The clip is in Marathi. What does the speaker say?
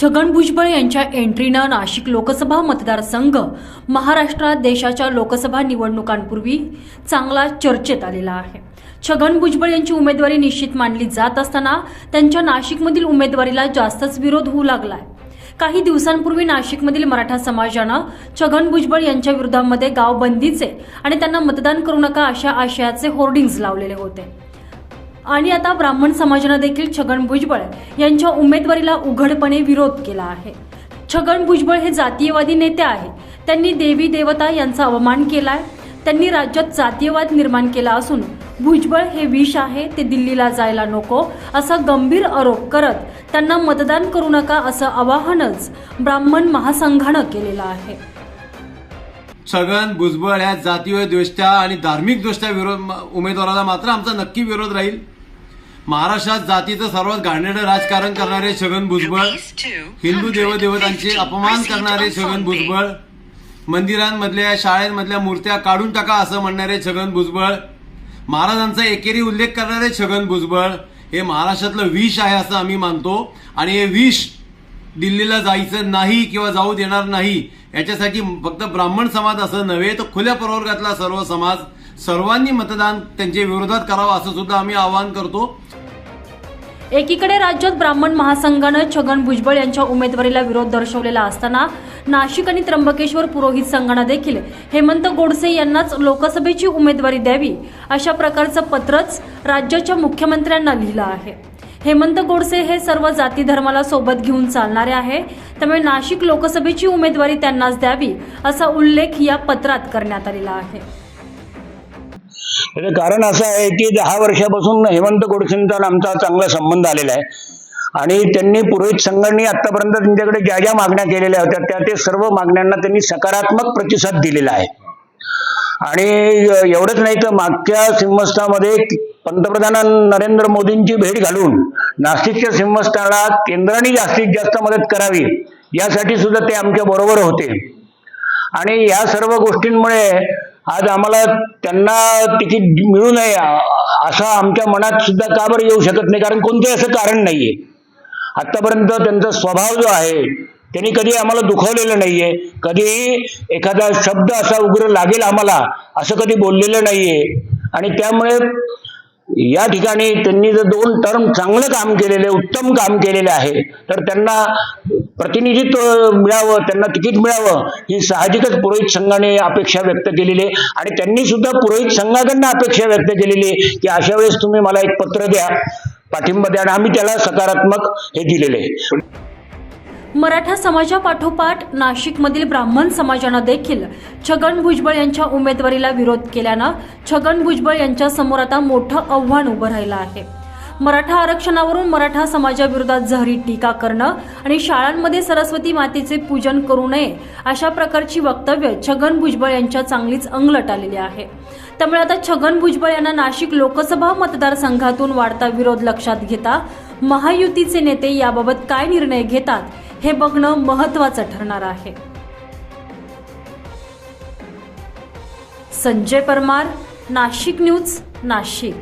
छगन भुजबळ यांच्या एंट्रीनं नाशिक लोकसभा मतदारसंघ महाराष्ट्रात देशाच्या लोकसभा निवडणुकांपूर्वी चांगला चर्चेत आलेला आहे. छगन भुजबळ यांची उमेदवारी निश्चित मानली जात असताना त्यांच्या नाशिकमधील उमेदवारीला जास्तच विरोध होऊ लागलाय. काही दिवसांपूर्वी नाशिकमधील मराठा समाजानं छगन भुजबळ यांच्या विरोधामध्ये गावबंदीचे आणि त्यांना मतदान करू नका अशा आशयाचे होर्डिंग्ज लावलेले होते. आणि आता ब्राह्मण समाजानं देखील छगन भुजबळ यांच्या उमेदवारीला उघडपणे विरोध केला आहे. छगन भुजबळ हे जातीयवादी नेते आहेत. त्यांनी देवी देवता यांचा अवमान केलाय. त्यांनी राज्यात जातीयवाद निर्माण केला असून भुजबळ हे विष आहे ते दिल्लीला जायला नको असा गंभीर आरोप करत त्यांना मतदान करू नका असं आवाहनच ब्राह्मण महासंघानं केलेलं आहे. छगन भुजबळ ह्या जातीय दृष्ट्या आणि धार्मिक दृष्ट्या विरोध उमेदवाराला मात्र आमचा नक्की विरोध राहील. महाराष्ट्रात जातीचं सर्वात घाणेरडं राजकारण करणारे छगन भुजबळ हिंदू देवदेवतांचे अपमान करणारे छगन भुजबळ मंदिरांमधल्या शाळेमधल्या मूर्त्या काढून टाका असं म्हणणारे छगन भुजबळ महाराजांचा एकेरी उल्लेख करणारे छगन भुजबळ हे महाराष्ट्रातलं विष आहे असं आम्ही मानतो. आणि हे विष दिल्लीला जायचं नाही किंवा जाऊ देणार नाही याच्यासाठी फक्त ब्राह्मण समाज असं नव्हे तर खुल्या प्रवर्गातला सर्व समाज. सर्वांनी मतदान त्यांच्या विरोधात करावं असं सुद्धा आम्ही आवाहन करतो. एकीकडे राज्यात ब्राह्मण महासंघानं छगन भुजबळ यांच्या उमेदवारीला विरोध दर्शवलेला असताना नाशिक आणि त्र्यंबकेश्वर पुरोहित संघानं देखील हेमंत गोडसे यांनाच लोकसभेची उमेदवारी द्यावी अशा प्रकारचं पत्रच राज्याच्या मुख्यमंत्र्यांना लिहिलं आहे. हेमंत गोडसे हे सर्व जाती धर्माला सोबत घेऊन चालणारे आहे. त्यामुळे नाशिक लोकसभेची उमेदवारी त्यांनाच द्यावी असा उल्लेख या पत्रात करण्यात आलेला आहे. त्याचं कारण असं आहे की दहा वर्षापासून हेमंत गोडसेंचा आमचा चांगला संबंध आलेला आहे. आणि त्यांनी पुरोहित संघांनी आतापर्यंत त्यांच्याकडे ज्या ज्या मागण्या केलेल्या होत्या त्या ते सर्व मागण्यांना त्यांनी सकारात्मक प्रतिसाद दिलेला आहे. आणि एवढंच नाही तर मागच्या सिंहस्थामध्ये पंतप्रधान नरेंद्र मोदींची भेट घालून नाशिकच्या सिंहस्थाला केंद्राने जास्तीत जास्त मदत करावी यासाठी सुद्धा ते आमच्या बरोबर होते. आणि या सर्व गोष्टींमुळे आज आम्हाला त्यांना तिकीट मिळू नये असं आमच्या मनात सुद्धा का बरं येऊ शकत नाही? कारण कोणते असं कारण नाहीये. आतापर्यंत त्यांचा स्वभाव जो आहे त्यांनी कधी आम्हाला दुखवलेलं नाहीये. कधीही एखादा शब्द असा उग्र लागेल आम्हाला असं कधी बोललेलं नाहीये. आणि त्यामुळे या ठिकाणी त्यांनी जर दोन टर्म चांगलं काम केलेले उत्तम काम केलेले आहे तर त्यांना प्रतिनिधित्व मिळावं त्यांना तिकीट मिळावं ही साहजिकच पुरोहित संघाने अपेक्षा व्यक्त केलेली आहे. आणि त्यांनी सुद्धा पुरोहित संघाकडनं अपेक्षा व्यक्त केलेली आहे की अशा वेळेस तुम्ही मला एक पत्र द्या पाठिंबा द्या आणि आम्ही त्याला सकारात्मक हे दिलेले आहे. मराठा समाजापाठोपाठ नाशिकमधील ब्राह्मण समाजानं देखील छगन भुजबळ यांच्या उमेदवारीला विरोध केल्यानं छगन भुजबळ यांच्यासमोर आता मोठं आव्हान उभं राहिलं आहे. मराठा आरक्षणावरून मराठा समाजाविरोधात जहरी टीका करणं आणि शाळांमध्ये सरस्वती मातेचे पूजन करू नये अशा प्रकारची वक्तव्य छगन भुजबळ यांच्या चांगलीच अंगलट आलेली आहे. त्यामुळे आता छगन भुजबळ यांना नाशिक लोकसभा मतदारसंघातून वाढता विरोध लक्षात घेता महायुतीचे नेते याबाबत काय निर्णय घेतात हे बघणं महत्वाचं ठरणार आहे. संजय परमार नाशिक न्यूज नाशिक.